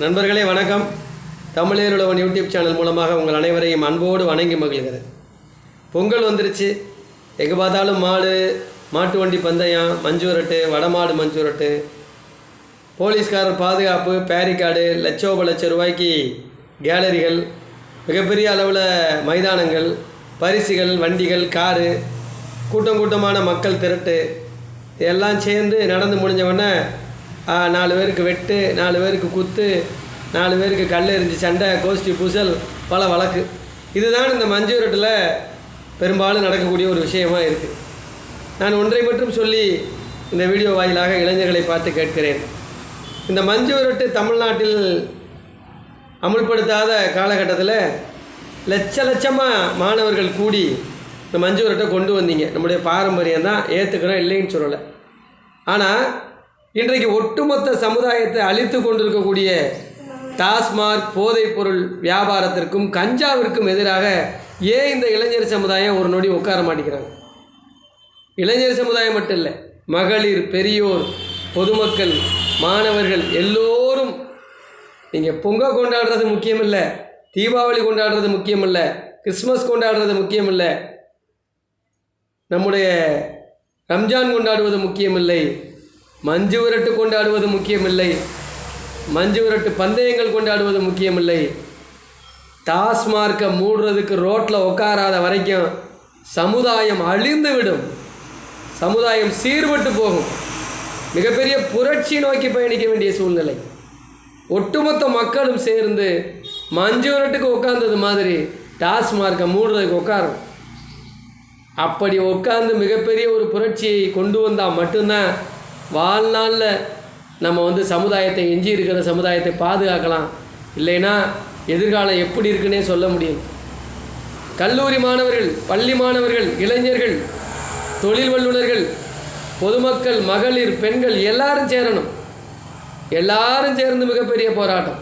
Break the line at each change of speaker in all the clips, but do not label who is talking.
நண்பர்களே வணக்கம். தமிழருளவன் YouTube channel மூலமாக உங்கள் அனைவரையும் அன்போடு வணங்கி மகிழ்கிறேன். பொங்கல் வந்துருச்சு. எங்கே பார்த்தாலும் மாடு மாட்டு வண்டி பந்தயம் மஞ்சு வடமாடு மஞ்சு போலீஸ்காரர் பாதுகாப்பு பேரிக்காடு லட்சோப லட்ச ரூபாய்க்கு கேலரிகள் மிகப்பெரிய அளவில் மைதானங்கள் பரிசுகள் வண்டிகள் காரு கூட்டம் கூட்டமான மக்கள் திரட்டு எல்லாம் சேர்ந்து நடந்து முடிஞ்ச உடனே நாலு பேருக்கு வெட்டு நாலு பேருக்கு குத்து நாலு பேருக்கு கல் எரிஞ்சு சண்டை கோஷ்டி பூசல் பல வழக்கு. இதுதான் இந்த மஞ்சு விரட்டில் பெரும்பாலும் நடக்கக்கூடிய ஒரு விஷயமாக இருக்குது நான் ஒன்றை மட்டும் சொல்லி இந்த வீடியோ வாயிலாக இளைஞர்களை பார்த்து கேட்கிறேன். இந்த மஞ்சு விரட்டு தமிழ்நாட்டில் அமுல்படுத்தாத காலகட்டத்தில் லட்ச லட்சமாக மாணவர்கள் கூடி இந்த மஞ்சு விரட்டை கொண்டு வந்தீங்க. நம்முடைய பாரம்பரியம் தான் ஏற்றுக்கிறோம் இல்லைன்னு சொல்லலை. ஆனால் இன்றைக்கு ஒட்டுமொத்த சமுதாயத்தை அழித்து கொண்டிருக்கக்கூடிய டாஸ்மார்க் போதைப்பொருள் வியாபாரத்திற்கும் கஞ்சாவிற்கும் எதிராக ஏன் இந்த இளைஞர் சமுதாயம் ஒரு நொடி உட்கார மாட்டேங்கிறாங்க? இளைஞர் சமுதாயம் மட்டும் இல்லை மகளிர் பெரியோர் பொதுமக்கள் மாணவர்கள் எல்லோரும் நீங்கள் பொங்கல் கொண்டாடுறது முக்கியமில்லை தீபாவளி கொண்டாடுறது முக்கியமில்லை கிறிஸ்மஸ் கொண்டாடுறது முக்கியமில்லை நம்முடைய ரம்ஜான் கொண்டாடுவது முக்கியமில்லை மஞ்சு விரட்டு கொண்டாடுவது முக்கியமில்லை. மஞ்சு விரட்டு பந்தயங்கள் கொண்டாடுவது முக்கியமில்லை. டாஸ்மார்க்கை மூடுறதுக்கு ரோட்டில் உட்காராத வரைக்கும் சமுதாயம் அழிந்து விடும் சமுதாயம் சீர்பட்டு போகும். மிகப்பெரிய புரட்சி நோக்கி பயணிக்க வேண்டிய சூழ்நிலை. ஒட்டுமொத்த மக்களும் சேர்ந்து மஞ்சு விரட்டுக்கு உட்கார்ந்தது மாதிரி டாஸ்மார்க்கை மூடுறதுக்கு உட்காரும் அப்படி உட்கார்ந்து மிகப்பெரிய ஒரு புரட்சியை கொண்டு வந்தால் மட்டும்தான் வாழ்நாளில் நம்ம வந்து சமுதாயத்தை எஞ்சி இருக்கிற சமுதாயத்தை பாதுகாக்கலாம். இல்லைன்னா எதிர்காலம் எப்படி இருக்குன்னே சொல்ல முடியும். கல்லூரி மாணவர்கள் பள்ளி மாணவர்கள் இளைஞர்கள் தொழில் வல்லுநர்கள் பொதுமக்கள் மகளிர் பெண்கள் எல்லாரும் சேரணும். எல்லாரும் சேர்ந்து மிகப்பெரிய போராட்டம்.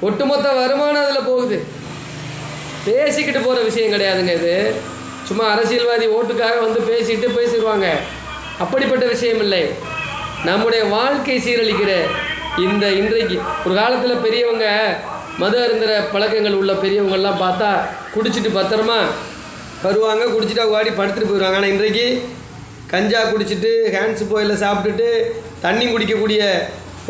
ஒட்டுமொத்த வருமானம் அதில் போகுது. பேசிக்கிட்டு போகிற விஷயம் கிடையாதுங்க இது. சும்மா அரசியல்வாதி ஓட்டுக்காக வந்து பேசிட்டு பேசிடுவாங்க. அப்படிப்பட்ட விஷயம் இல்லை. நம்முடைய வாழ்க்கை சீரழிக்கிற இந்த இன்றைக்கு. ஒரு காலத்தில் பெரியவங்க மது அருந்திர பழக்கங்கள் உள்ள பெரியவங்கள்லாம் பார்த்தா குடிச்சிட்டு பத்திரமா வருவாங்க குடிச்சிட்டா ஓடி படுத்துட்டு போயிடுவாங்க ஆனால் இன்றைக்கு கஞ்சா குடிச்சிட்டு ஹேண்ட்ஸ் போயில் சாப்பிட்டுட்டு தண்ணி குடிக்கக்கூடிய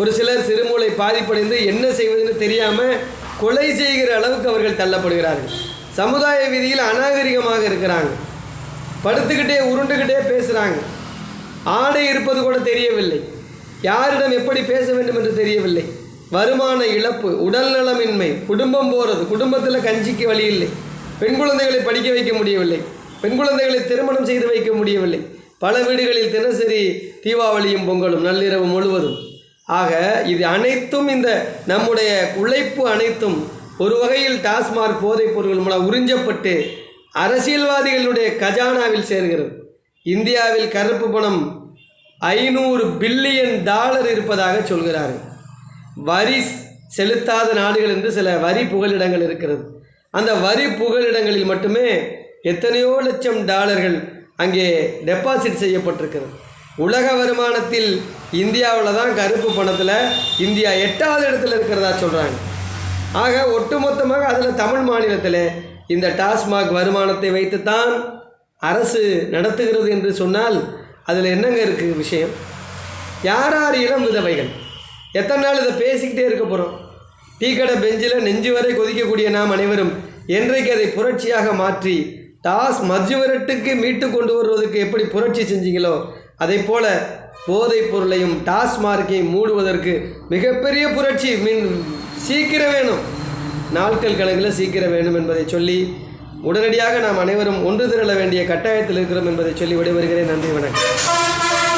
ஒரு சிலர் சிறுமூளை பாதிப்படைந்து என்ன செய்வதுன்னு தெரியாமல் கொலை செய்கிற அளவுக்கு அவர்கள் தள்ளப்படுகிறார்கள். சமுதாய விதியில் அநாகரிகமாக இருக்கிறாங்க. படுத்துக்கிட்டே உருண்டுக்கிட்டே பேசுகிறாங்க ஆடை இருப்பது கூட தெரியவில்லை. யாரிடம் எப்படி பேச வேண்டும் என்று தெரியவில்லை. வருமான இழப்பு உடல்நலமின்மை குடும்பம் போகிறது குடும்பத்தில் கஞ்சிக்கு வழி இல்லை. பெண் குழந்தைகளை படிக்க வைக்க முடியவில்லை. பெண் குழந்தைகளை திருமணம் செய்து வைக்க முடியவில்லை. பல வீடுகளில் தினசரி தீபாவளியும் பொங்கலும் நள்ளிரவு முழுவதும். ஆக இது அனைத்தும் இந்த நம்முடைய உழைப்பு அனைத்தும் ஒரு வகையில் டாஸ்மார்க் போதைப் பொருள் மூலம் உறிஞ்சப்பட்டு அரசியல்வாதிகளுடைய கஜானாவில் சேர்கிறது. இந்தியாவில் கருப்பு பணம் ஐநூறு பில்லியன் டாலர் இருப்பதாக சொல்கிறார் வரி செலுத்தாத நாடுகள் என்று சில வரி புகலிடங்கள் இருக்கிறது. அந்த வரி புகலிடங்களில் மட்டுமே எத்தனையோ லட்சம் டாலர்கள் அங்கே டெபாசிட் செய்யப்பட்டிருக்கிறது. உலக வருமானத்தில் இந்தியாவில் தான் கருப்பு பணத்தில் இந்தியா எட்டாவது இடத்துல இருக்கிறதா சொல்கிறாங்க ஆக ஒட்டுமொத்தமாக அதில் தமிழ் மாநிலத்தில் இந்த டாஸ்மாக் வருமானத்தை வைத்துத்தான் அரசு நடத்துகிறது என்று சொன்னால் அதில் என்னங்க இருக்குது விஷயம்? யார் யார் இளம் விதவைகள்? எத்தனை நாள் இதை பேசிக்கிட்டே இருக்க போகிறோம் டீ கடை பெஞ்சில் நெஞ்சு வரை கொதிக்கக்கூடிய நாம் அனைவரும் என்றைக்கு அதை புரட்சியாக மாற்றி டாஸ் மஜ்ஜுவரட்டுக்கு மீட்டு கொண்டு வருவதற்கு எப்படி புரட்சி செஞ்சீங்களோ அதை போல போதைப் பொருளையும் டாஸ்மார்க்கையும் மூடுவதற்கு மிகப்பெரிய புரட்சி மின் சீக்கிரம் வேணும். நாட்கள் கணக்கில் சீக்கிரம் வேணும் என்பதை சொல்லி உடனடியாக நாம் அனைவரும் ஒன்று திரள வேண்டிய கட்டாயத்தில் இருக்கிறோம் என்பதை சொல்லி விடைபெறுகிறேன். நன்றி வணக்கம்.